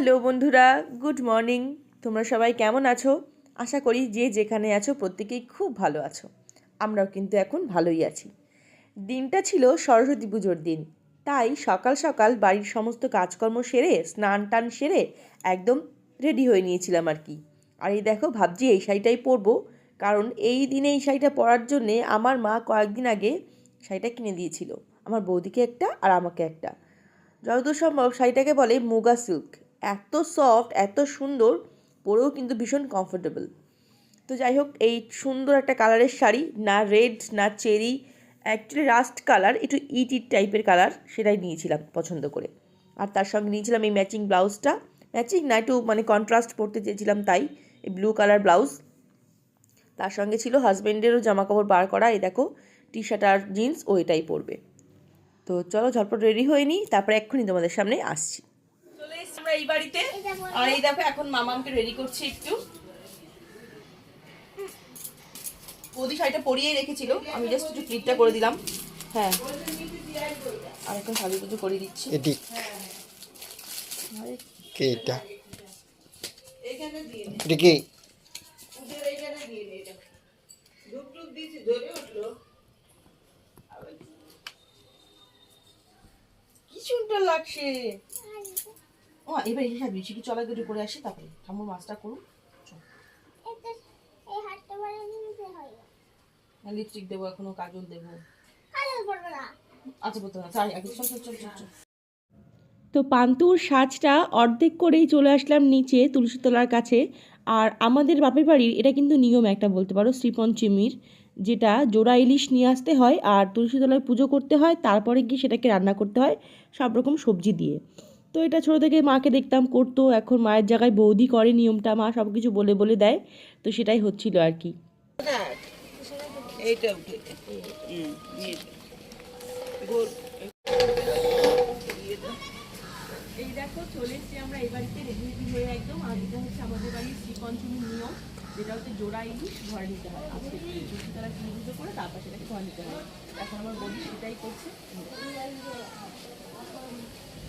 Hello বন্ধুরা, good morning. তোমরা সবাই কেমন আছো? আশা করি যে যেখানে আছো প্রত্যেকেই খুব ভালো আছো। আমরাও কিন্তু এখন ভালোই আছি। দিনটা ছিল সরস্বতী পুজোর দিন। তাই সকাল সকাল বাড়ির সমস্ত কাজকর্ম সেরে, স্নান টান সেরে একদম রেডি হয়ে নিয়েছিলাম আর কি। আর এই দেখো, ভাবছি এই শাড়িটাই পরবো। কারণ এই দিনে এই শাড়িটা পরার জন্যে আমার মা কয়েকদিন আগে শাড়িটা কিনে দিয়েছিল। আমার বৌদিকে একটা আর আমাকে একটা। যতদূর সম্ভব শাড়িটাকে বলে মুগা সিল্ক। এত সফট এত সুন্দর, পরেও কিন্তু ভীষণ কমফোর্টেবল তো যাই হোক, এই সুন্দর একটা কালারের শাড়ি, না রেড না চেরি অ্যাকচুয়ালি রাস্ট কালার একটু ইট ইট টাইপের কালার সেটাই নিয়েছিলাম পছন্দ করে। আর তার সঙ্গে নিয়েছিলাম এই ম্যাচিং ব্লাউজটা ম্যাচিং না একটু মানে কন্ট্রাস্ট পরতে চেয়েছিলাম তাই, এই ব্লু কালার ব্লাউজ তার সঙ্গে ছিল হাজব্যান্ডেরও জামা কাপড় বার করা, এই দেখো টি শার্ট আর জিন্স ও এটাই পরবে। তো চলো ঝটপট রেডি হয়ে নিই, তারপরে এক্ষুনি তোমাদের সামনে আসছি। আমরা এই বাড়িতে। আর এই দেখো এখন মামামকে রেডি করছি একটু। বৌদি শাড়িটা পরিয়েই রেখেছিল। আমি জাস্ট একটু ক্লিপটা করে দিলাম। হ্যাঁ। আর এখন শাড়ি পুজো করে দিচ্ছি। এটি কে এটা? এটা কি? কি? সুন্দর লাগছে? ও এবার এসে চলা গেটে করে আসি তারপরে ঠাম্মুর মাছটা করুন। এই হাতটা নিতে লিপস্টিক দেবো এখনও কাজল দেবো। কাজল পড়বে না। আচ্ছা বলতে না চাই আগে চল চল চল চল চল। তো পান্তুর সাজটা অর্ধেক করেই চলে আসলাম নিচে তুলসীতলার কাছে। আর আমাদের বাপের বাড়ির এটা কিন্তু নিয়ম একটা বলতে পারো শ্রীপঞ্চমীর যেটা জোড়া ইলিশ নিয়ে আসতে হয় আর তুলসীতলায় পুজো করতে হয় তারপরে গিয়ে সেটাকে রান্না করতে হয় সব রকম সবজি দিয়ে। তো এটা ছোটো থেকে মাকে দেখতাম করতো। এখন মায়ের জায়গায় বৌদি করে নিয়মটা মা সব কিছু বলে বলে দেয়। তো সেটাই হচ্ছিল আর কি। এইটা উঠে। এই দেখো চলে এসেছি আমরা এই বাড়িতে রেডি রেডি হয়ে একদম। আর এটা হচ্ছে আমাদের বাড়ির শ্রীপঞ্চমীর নিয়ম যেটা হচ্ছে জোড়া ইলিশ ঘরে নিতে হয়। আজকে কিনে পুজো করে তারপর সেটাকে ঘরে নিতে হয়। এখন আমার বৌদি সেটাই করছে।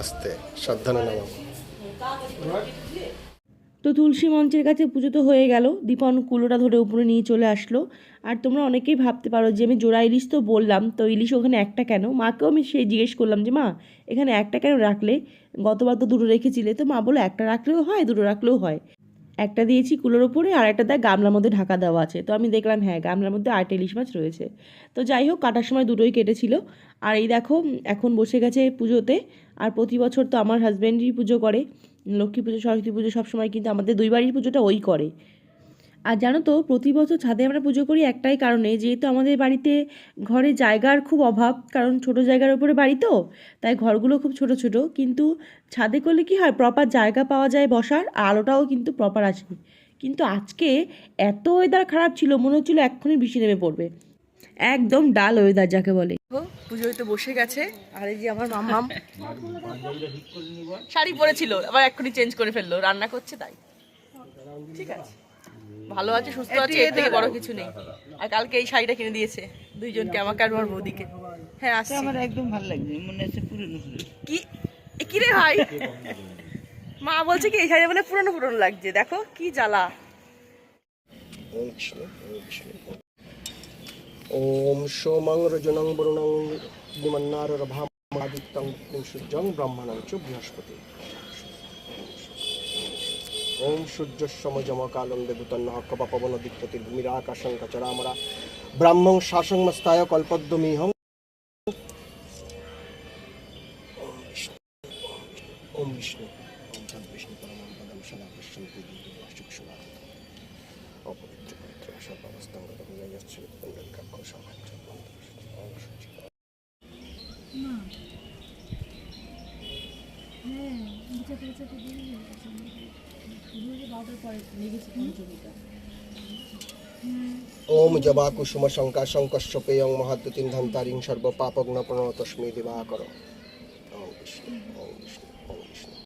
আস্তে সাবধানে তো তুলসী মঞ্চের কাছে পুজো তো হয়ে গেল। দীপন কুলোটা ধরে উপরে নিয়ে চলে আসলো। আর তোমরা অনেকেই ভাবতে পারো যে আমি জোড়া ইলিশ তো বললাম তো ইলিশ ওখানে একটা কেন? মাকেও আমি সেই জিজ্ঞেস করলাম যে মা এখানে একটা কেন রাখলে? গতবার তো দুটো রেখেছিলে। তো মা বলো একটা রাখলেও হয় দুটো রাখলেও হয়। একটা দিয়েছি কুলোর ওপরে আর একটা দেয় গামলার মধ্যে ঢাকা দেওয়া আছে। তো আমি দেখলাম হ্যাঁ গামলার মধ্যে আর ইলিশ মাছ রয়েছে। তো যাই হোক, কাটার সময় দুটোই কেটেছিল। আর এই দেখো, এখন বসে গেছে পুজোতে। আর প্রতি বছর তো আমার হাজব্যান্ডই পুজো করে। লক্ষ্মী পুজো, সরস্বতী পুজো সবসময় কিন্তু আমাদের দুই বাড়ির পুজোটা ওই করে। আর জানো তো, প্রতি বছর ছাদে আমরা পুজো করি একটাই কারণে, যেহেতু আমাদের বাড়িতে ঘরে জায়গার খুব অভাব, কারণ ছোট জায়গার উপরে বাড়ি তো, তাই ঘরগুলো খুব ছোট ছোট। কিন্তু ছাদে করলে কি হয় প্রপার জায়গা পাওয়া যায় বসার আলোটাও কিন্তু প্রপার আসে। কিন্তু আজকে এত ওয়েদার খারাপ ছিল, মনে হচ্ছিল এক্ষুনি বৃষ্টি নেমে পড়বে। একদম ডাল ওয়েদার যাকে বলে। পুজোয় তো বসে গেছে, আর এই যে আমার মামাম শাড়ি পরেছিল, আবার এক্ষুনি চেঞ্জ করে ফেলল, রান্না করছে তাই। ঠিক আছে। ভালো আছে সুস্থ আছে এর থেকে বড় কিছু নেই। আর কালকে এই শাড়িটা কিনে দিয়েছে দুইজনকে আমাকে আর আমার বৌদিকে। হ্যাঁ আসছি। আমার একদম ভালো লাগছে মনে হচ্ছে পুরনো পুরনো কি? এ কি রে ভাই? মা বলছে কি এই শাড়ি বলে পুরনো পুরনো লাগছে দেখো কি জ্বালা। ওম সোমং রজনং বরুণং দিমন্নার ভামাদিত্যং সূর্যং ব্রহ্মণং চ বৃহস্পতি। সূর্য ভূমিরাকাশং কচরামরা ব্রাহ্মং শাসং মস্তায় ওম বিষ্ণু ওম বিষ্ণু ওম তদ্বিষ্ণু পরমং পদম সদা পশ্যন্তি চক্ষুষুরা অপবিত্র পবিত্র পুণ্ডরিকাক্ষ সাহায্য হ্যাঁ ওম জবা কুসুম শঙ্কা শঙ্কস্য পেয়ং মহাদ্যুতিম ধন্তারিং সর্ব পাপগ্ন প্রণতস্মি দিবাকর ওম বিষ্ণু ওম বিষ্ণু ওম বিষ্ণু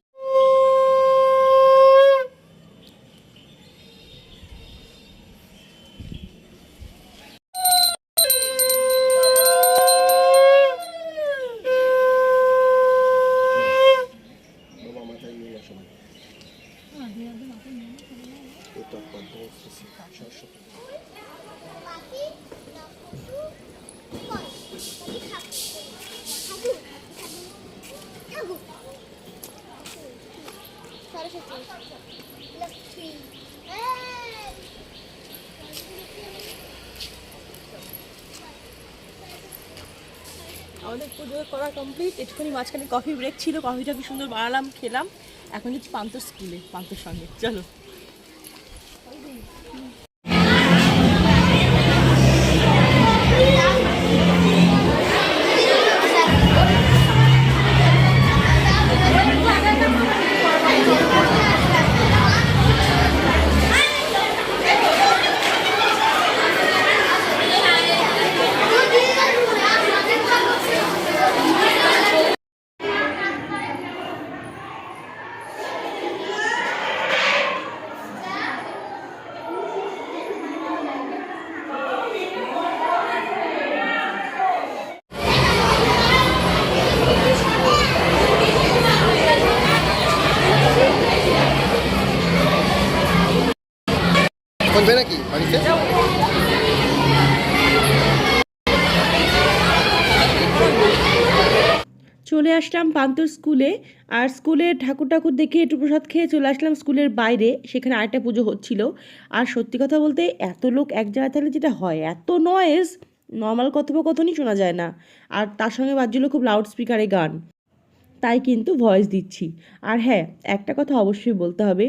আমাদের পুজো করা কমপ্লিট একটুখানি মাঝখানে কফি ব্রেক ছিল কফিটা কি সুন্দর বানালাম, খেলাম। এখন যাচ্ছি পান্তর স্কুলে পান্তর সঙ্গে। চলো। বলবে নাকি বাড়িতে চলে আসলাম পান্তর স্কুলে, আর স্কুলে ঠাকুর ঠাকুর দেখে একটু প্রসাদ খেয়ে চলে আসলাম স্কুলের বাইরে, সেখানে আরেকটা পুজো হচ্ছিল। আর সত্যি কথা বলতে এত লোক এক জায়গায় থাকলে যেটা হয়, এত নয়েজ নর্মাল কথোপকথনই শোনা যায় না। আর তার সঙ্গে বাজছিল খুব লাউড স্পিকারে গান। তাই কিন্তু ভয়েস দিচ্ছি। আর হ্যাঁ একটা কথা অবশ্যই বলতে হবে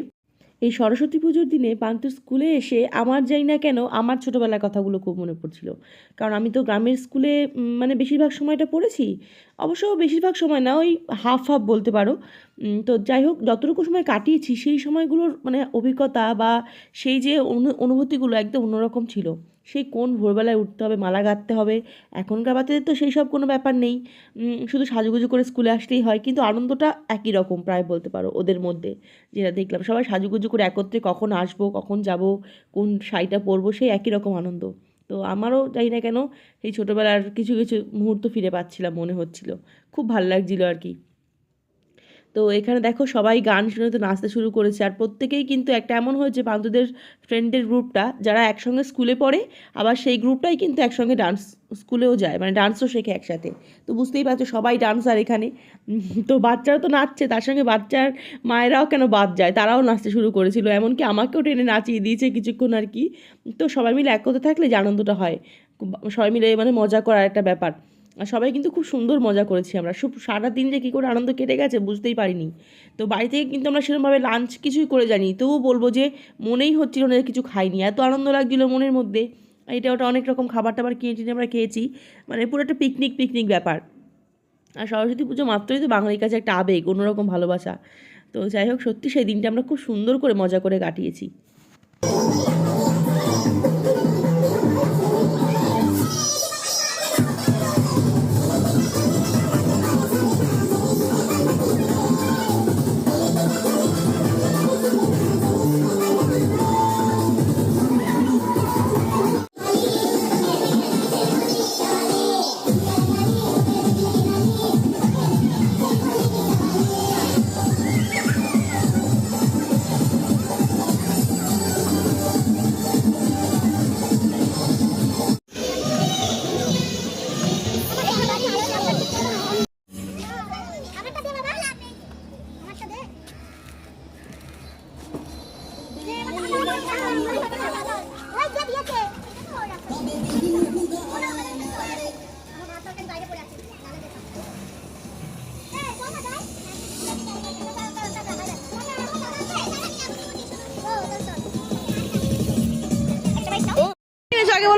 এই সরস্বতী পুজোর দিনে পান্তু স্কুলে এসে আমার যাই না কেন আমার ছোটোবেলার কথাগুলো খুব মনে পড়ছিল। কারণ আমি তো গ্রামের স্কুলে মানে বেশিরভাগ সময়টা পড়েছি। অবশ্য বেশিরভাগ সময় না, ওই হাফ হাফ বলতে পারো। তো যাই হোক, যতটুকু সময় কাটিয়েছি, সেই সময়গুলোর মানে অভিজ্ঞতা বা সেই যে অনু- অনুভূতিগুলো একদম অন্যরকম ছিল। সেই কোন ভোরবেলায় উঠতে হবে, মালা গাঁথতে হবে, এখনকার বাচ্চাদের তো সেই সব কোনো ব্যাপার নেই। শুধু সাজুগুজু করে স্কুলে আসতেই হয়, কিন্তু আনন্দটা একই রকম প্রায় বলতে পারো ওদের মধ্যে। যেটা দেখলাম, সবাই সাজুগুজু করে একত্রে কখন আসব, কখন যাব, কোন শাড়িটা পরবো, সেই একই রকম আনন্দ। তো আমারও জানি না কেন সেই ছোটোবেলার কিছু কিছু মুহূর্ত ফিরে পাচ্ছিলাম মনে হচ্ছিল। খুব ভালো লাগছিল আর কি। তো এখানে দেখো সবাই গান শুনে তো নাচতে শুরু করেছে। আর প্রত্যেকেই কিন্তু একটা এমন হয়েছে বান্ধবদের ফ্রেন্ডের গ্রুপটা যারা একসঙ্গে স্কুলে পড়ে, আবার সেই গ্রুপটাই কিন্তু একসঙ্গে ডান্স স্কুলেও যায় মানে ডান্সও শেখে একসাথে। তো বুঝতেই পারছ সবাই ডান্সার এখানে। তো বাচ্চারা তো নাচছে, তার সঙ্গে বাচ্চার মায়েরাও কেন বাদ যায়? তারাও নাচতে শুরু করেছিল, এমনকি আমাকেও টেনে নাচিয়ে দিয়েছে কিছুক্ষণ আর কি। তো সবাই মিলে এক কথা থাকলে যে আনন্দটা হয়। সবাই মিলে মানে মজা করার একটা ব্যাপার। সবাই কিন্তু খুব সুন্দর মজা করেছি আমরা। সব সারা দিন যে কী করে আনন্দ কেটে গেছে বুঝতেই পারিনি। তো বাড়ি থেকে কিন্তু আমরা সেরকমভাবে লাঞ্চ কিছুই করে জানি তবুও বলব যে মনেই হচ্ছিল না কিছু খাইনি। এত আনন্দ লাগছিল মনের মধ্যে। এটা ওটা অনেক রকম খাবার টাবার কিনে আমরা খেয়েছি। মানে পুরো একটা পিকনিক পিকনিক ব্যাপার। আর সরস্বতী পুজো মাত্রই তো বাঙালির কাছে একটা আবেগ, অন্যরকম ভালোবাসা। তো যাই হোক, সত্যি সেই দিনটা আমরা খুব সুন্দর করে মজা করে কাটিয়েছি।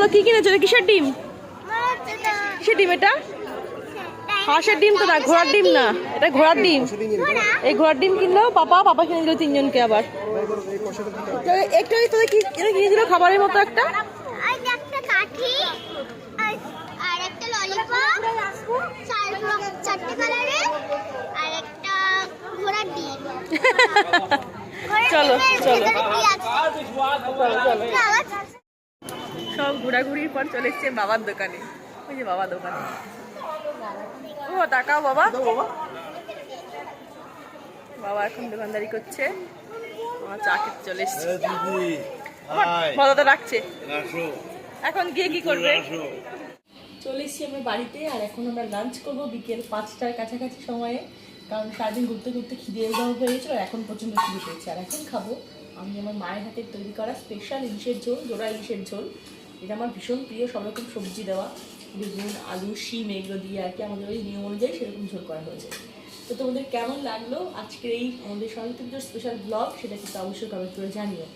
বলো কি কিনেছো এটা কিসের ডিম কিসের ডিম এটা হাঁসের ডিম তো না ঘোড়ার ডিম না এটা ঘোড়ার ডিম এই ঘোড়ার ডিম কিনলো পাপা পাপা কিনে দিল তিনজনকে আবার তো একটু তোদের কি এটা কিনে দিল খাবারের মতো একটা ডিম ঘোড়ার চলো, চলো। সব ঘোরাঘুরির পর চলে এসছে বাবার দোকানে। ওই যে বাবা দোকানে। ও তাকাও বাবা। বাবা। এখন দোকানদারি করছে। আমার চা খেতে চলে এসছে। তো রাখছে। এখন গিয়ে কি করবে? চলে এসেছি আমরা বাড়িতে আর এখন আমরা লাঞ্চ করব বিকেল পাঁচটার কাছাকাছি সময়ে। কারণ সারাদিন ঘুরতে ঘুরতে খিদে দেওয়া হয়ে গেছিল আর এখন প্রচণ্ড খিদে পেয়েছে। আর এখন খাব আমি আমার মায়ের হাতে তৈরি করা স্পেশাল ইলিশের ঝোল জোড়া ইলিশের ঝোল। এটা আমার ভীষণ প্রিয় সব রকম সবজি দেওয়া। বেগুন, আলু, শিম, এগুলো দিয়ে আর কি আমাদের ওই নিয়ম অনুযায়ী সেরকম ঝোল করা হয়েছে। তো তোমাদের কেমন লাগল আজকের এই আমাদের সরস্বতী পুজোর স্পেশাল ব্লগ সেটা কিন্তু অবশ্যই কমেন্ট করে জানিও।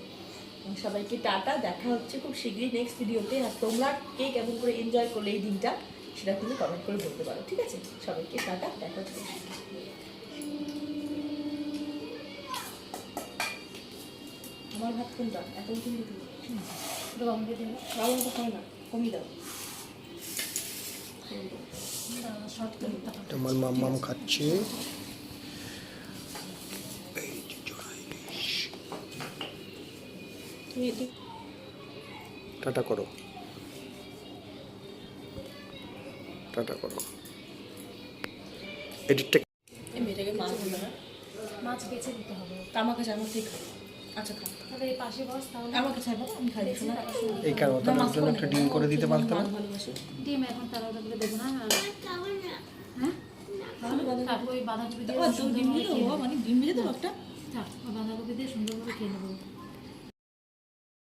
সবাইকে টাটা, দেখা হচ্ছে খুব শীঘ্রই নেক্সট ভিডিওতে আর তোমরা কে কেমন করে এনজয় করলে এই দিনটা, সেটা কিন্তু কমেন্ট করে বলতে পারো, ঠিক আছে? সবাইকে টাটা, দেখা হচ্ছে আমার ভাত কোনটা? এখন কিন্তু বাবা তো খায় না? কমিয়ে দাও। আমার মাম্মাম খাচ্ছে। তুমি টাটা করো। টাটা করো। এডিটটা মেয়েটাকে মাছ দিবে না। মাছ বেছে দিতে হবে। তা আমার কাছে আমার থেকে খাও আচ্ছা খাও তাহলে এই পাশে বস তাহলে আমাকে চাই বাবা আমি খাই দিচ্ছি না এই কারণে তার জন্য একটা ডিম করে দিতে পারতো ডিম এখন তারা ওটা দেবো না? হ্যাঁ? ওই বাঁধাকপি দিয়ে ডিম দিয়ে মানে ডিম ভেজে তো একটা? থাক বাঁধাকপি দিয়ে সুন্দরভাবে খেয়ে নেব।